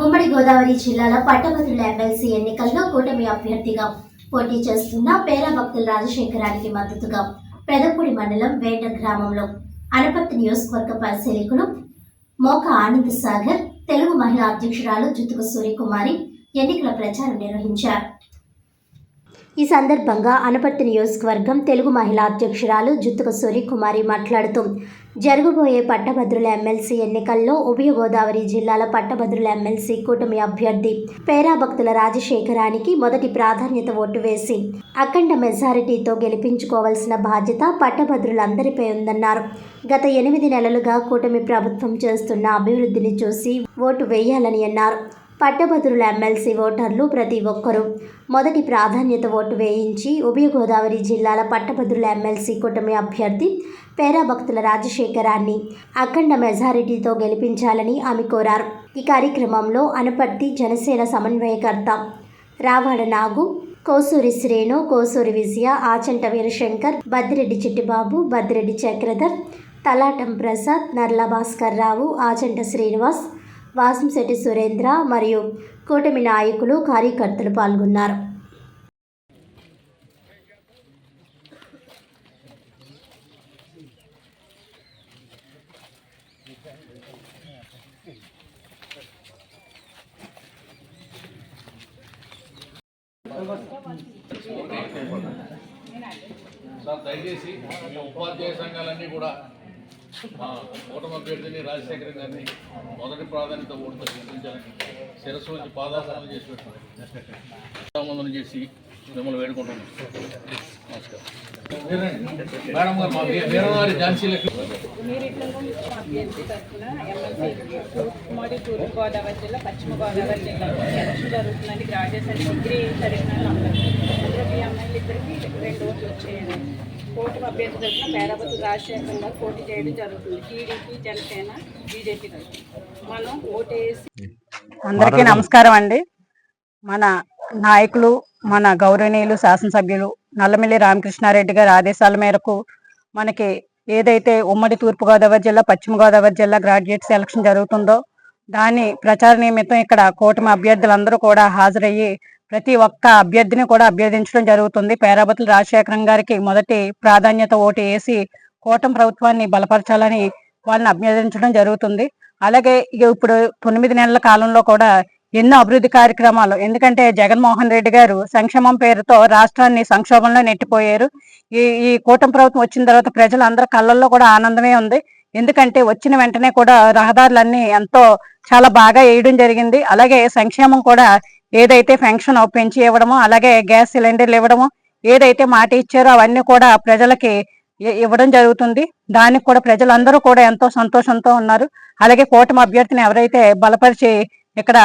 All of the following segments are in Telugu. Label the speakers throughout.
Speaker 1: ఉమ్మడి గోదావరి జిల్లాల పట్టభద్రుల ఎమ్మెల్సీ ఎన్నికల్లో కూటమి అభ్యర్థిగా పోటీ చేస్తున్న పేర భక్తుల రాజశేఖరానికి మద్దతుగా పెదపూడి మండలం వేట గ్రామంలో అనపర్తి నియోజకవర్గ పరిశీలకులు మోక ఆనంద్ సాగర్ తెలుగు మహిళా అధ్యక్షురాలు జుతుకు సూర్యకుమారి ఎన్నికల ప్రచారం నిర్వహించారు ఈ సందర్భంగా అనపర్తి నియోజకవర్గం తెలుగు మహిళా అధ్యక్షురాలు జుత్తుక సూర్యకుమారి మాట్లాడుతూ జరగబోయే పట్టభద్రుల ఎమ్మెల్సీ ఎన్నికల్లో ఉభయ గోదావరి జిల్లాల పట్టభద్రుల ఎమ్మెల్సీ కూటమి అభ్యర్థి పేరాభక్తుల రాజశేఖరానికి మొదటి ప్రాధాన్యత ఓటు వేసి అఖండ మెజారిటీతో గెలిపించుకోవాల్సిన బాధ్యత పట్టభద్రులందరిపై ఉందన్నారు గత ఎనిమిది నెలలుగా కూటమి ప్రభుత్వం చేస్తున్న అభివృద్ధిని చూసి ఓటు వేయాలని అన్నారు పట్టభద్రుల ఎమ్మెల్సీ ఓటర్లు ప్రతి ఒక్కరూ మొదటి ప్రాధాన్యత ఓటు వేయించి ఉభయ గోదావరి జిల్లాల పట్టభద్రుల ఎమ్మెల్సీ కూటమి అభ్యర్థి పేరాభక్తుల రాజశేఖరాన్ని అఖండ మెజారిటీతో గెలిపించాలని ఆమె కోరారు ఈ కార్యక్రమంలో అనుపర్తి జనసేన సమన్వయకర్త రావణ నాగు కోసూరి శ్రేణు కోసూరి విజయ ఆచంట వీరశంకర్ బద్దిరెడ్డి చిట్టిబాబు బద్దిరెడ్డి చక్రధర్ తలాటం ప్రసాద్ నర్ల భాస్కర్ రావు ఆచంట శ్రీనివాస్ వాసంశెట్టి సురేంద్ర మరియు కూటమి నాయకులు కార్యకర్తలు పాల్గొన్నారు
Speaker 2: దయచేసి ఉపాధ్యాయ సంఘాలన్నీ కూడా మా కూటమి అభ్యర్థిని రాజశేఖర గారిని మొదటి ప్రాధాన్యత ఓటుతో గెలిపించాలని శిరస్సు నుంచి పాదాసనం చేసి
Speaker 1: పెట్టాలి
Speaker 2: చేసి మిమ్మల్ని వేడుకుంటున్నాను నమస్కారం మేడం గారు మా వీరవారి
Speaker 3: తూర్పు గోదావరి జిల్లా పశ్చిమ గోదావరి జిల్లా ఎలక్షన్ జరుగుతుందండి డిగ్రీ ఇద్దరికి రెండు రోజులు వచ్చేయండి కోటం అభ్యర్థి తరఫున పేరాపతి రాజశేఖరంగా పోటీ చేయడం జరుగుతుంది టీడీపీ జనసేన బీజేపీ మనం ఓటేసి అందరికీ నమస్కారం అండి మన నాయకులు మన గౌరవనీయులు శాసనసభ్యులు నల్లమిల్లి రామకృష్ణారెడ్డి గారి ఆదేశాల మేరకు మనకి ఏదైతే ఉమ్మడి తూర్పుగోదావరి జిల్లా పశ్చిమ గోదావరి జిల్లా గ్రాడ్యుయేట్ సెలక్షన్ జరుగుతుందో దాని ప్రచార నిమిత్తం ఇక్కడ కూటమి అభ్యర్థులందరూ కూడా హాజరయ్యి ప్రతి ఒక్క అభ్యర్థిని కూడా అభ్యర్థించడం జరుగుతుంది పేరాబతుల రాజశేఖరం గారికి మొదటి ప్రాధాన్యత ఓటు వేసి కూటమి ప్రభుత్వాన్ని బలపరచాలని వాళ్ళని అభ్యర్థించడం జరుగుతుంది అలాగే ఇప్పుడు తొమ్మిది నెలల కాలంలో కూడా ఎన్నో అభివృద్ధి కార్యక్రమాలు ఎందుకంటే జగన్మోహన్ రెడ్డి గారు సంక్షేమం పేరుతో రాష్ట్రాన్ని సంక్షోభంలో నెట్టిపోయారు ఈ ఈ కూటమి ప్రభుత్వం వచ్చిన తర్వాత ప్రజలందరి కళ్ళల్లో కూడా ఆనందమే ఉంది ఎందుకంటే వచ్చిన వెంటనే కూడా రహదారులన్నీ ఎంతో చాలా బాగా వేయడం జరిగింది అలాగే సంక్షేమం కూడా ఏదైతే ఫంక్షన్ పెంచి ఇవ్వడమో అలాగే గ్యాస్ సిలిండర్లు ఇవ్వడమో ఏదైతే మాట ఇచ్చారో అవన్నీ కూడా ప్రజలకి ఇవ్వడం జరుగుతుంది దానికి కూడా ప్రజలందరూ కూడా ఎంతో సంతోషంతో ఉన్నారు అలాగే కూటమి అభ్యర్థిని ఎవరైతే బలపరిచి ఇక్కడ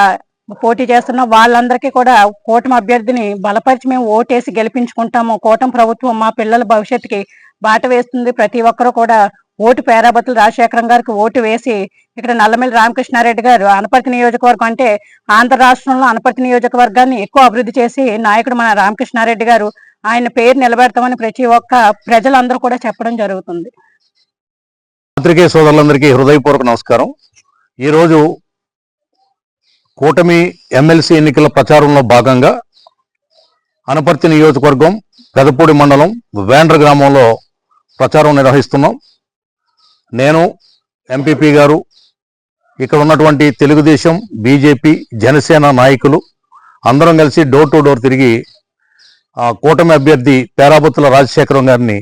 Speaker 3: పోటీ చేస్తున్నా వాళ్ళందరికీ కూడా కూటమి అభ్యర్థిని బలపరిచి మేము ఓటేసి గెలిపించుకుంటాము కూటమి ప్రభుత్వం మా పిల్లల భవిష్యత్తుకి బాట వేస్తుంది ప్రతి ఒక్కరూ కూడా ఓటు పేరాబతులు రాజశేఖరం గారికి ఓటు వేసి ఇక్కడ నల్లమల్లి రామకృష్ణారెడ్డి గారు అనపర్తి నియోజకవర్గం అంటే ఆంధ్ర రాష్ట్రంలో అనపర్తి నియోజకవర్గాన్ని ఎక్కువ అభివృద్ధి చేసి నాయకుడు మన రామకృష్ణారెడ్డి గారు ఆయన పేరు నిలబెడతామని ప్రతి ఒక్క ప్రజలందరూ కూడా చెప్పడం జరుగుతుంది
Speaker 2: పత్రికే సోదరులందరికీ హృదయపూర్వక నమస్కారం ఈరోజు కూటమి ఎమ్మెల్సీ ఎన్నికల ప్రచారంలో భాగంగా అనపర్తి నియోజకవర్గం పెదపూడి మండలం వేండ్ర గ్రామంలో ప్రచారం నిర్వహిస్తున్నాం నేను ఎంపీపీ గారు ఇక్కడ ఉన్నటువంటి తెలుగుదేశం బీజేపీ జనసేన నాయకులు అందరం కలిసి డోర్ టు డోర్ తిరిగి కూటమి అభ్యర్థి పేరాబుత్తుల రాజశేఖరం గారిని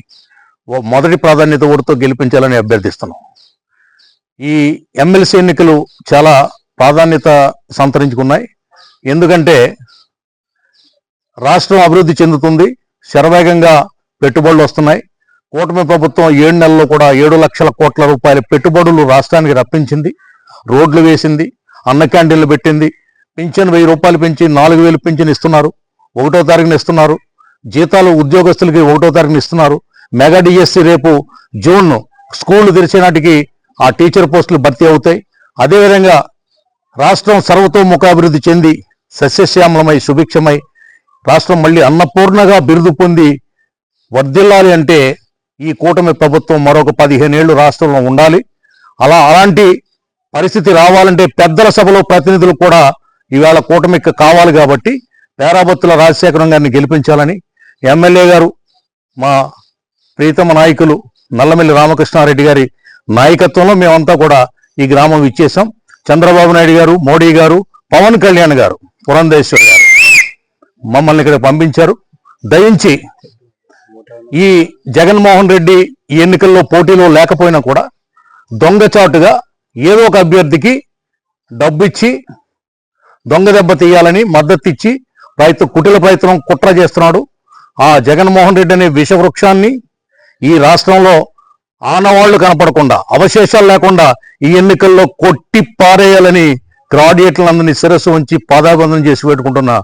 Speaker 2: మొదటి ప్రాధాన్యత ఓటుతో గెలిపించాలని అభ్యర్థిస్తున్నాం ఈ ఎమ్మెల్సీ ఎన్నికలు చాలా ప్రాధాన్యత సంతరించుకున్నాయి ఎందుకంటే రాష్ట్రం అభివృద్ధి చెందుతుంది శరవేగంగా పెట్టుబడులు వస్తున్నాయి కూటమి ప్రభుత్వం ఏడు నెలల్లో కూడా ఏడు లక్షల కోట్ల రూపాయల పెట్టుబడులు రాష్ట్రానికి రప్పించింది రోడ్లు వేసింది అన్న క్యాంటీన్లు పెట్టింది పింఛన్ వెయ్యి రూపాయలు పెంచి నాలుగు వేలు పింఛన్ ఇస్తున్నారు ఒకటో తారీఖున ఇస్తున్నారు జీతాలు ఉద్యోగస్తులకి ఒకటో తారీఖున ఇస్తున్నారు మెగా డిఎస్సి రేపు జూన్ స్కూళ్లు తెరిచే నాటికి ఆ టీచర్ పోస్టులు భర్తీ అవుతాయి అదేవిధంగా రాష్ట్రం సర్వతోముఖాభివృద్ధి చెంది సస్యశ్యామలమై సుభిక్షమై రాష్ట్రం మళ్ళీ అన్నపూర్ణగా బిరుదు పొంది వర్ధిల్లాలి అంటే ఈ కూటమి ప్రభుత్వం మరొక పదిహేనేళ్లు రాష్ట్రంలో ఉండాలి అలా అలాంటి పరిస్థితి రావాలంటే పెద్దల సభలో ప్రతినిధులు కూడా ఇవాళ కూటమికి కావాలి కాబట్టి పేరాబత్తుల రాజశేఖరం గారిని గెలిపించాలని ఎమ్మెల్యే గారు మా ప్రీతమ నాయకులు నల్లమల్లి రామకృష్ణారెడ్డి గారి నాయకత్వంలో మేమంతా కూడా ఈ గ్రామం ఇచ్చేసాం చంద్రబాబు నాయుడు గారు మోడీ గారు పవన్ కళ్యాణ్ గారు పురంధేశ్వర్ గారు మమ్మల్ని ఇక్కడ పంపించారు దయించి ఈ జగన్మోహన్ రెడ్డి ఈ ఎన్నికల్లో పోటీలో లేకపోయినా కూడా దొంగచాటుగా ఏదో ఒక అభ్యర్థికి డబ్బిచ్చి దొంగ దెబ్బ తీయాలని మద్దతు ఇచ్చి రైతు కుటిల ప్రయత్నం కుట్ర చేస్తున్నాడు ఆ జగన్మోహన్ రెడ్డి అనే విషవృక్షాన్ని ఈ రాష్ట్రంలో ఆనవాళ్లు కనపడకుండా అవశేషాలు లేకుండా ఈ ఎన్నికల్లో కొట్టి పారేయాలని గ్రాడ్యుయేట్లందరినీ శిరస్సు ఉంచి పాదాబంధం చేసి పెట్టుకుంటున్న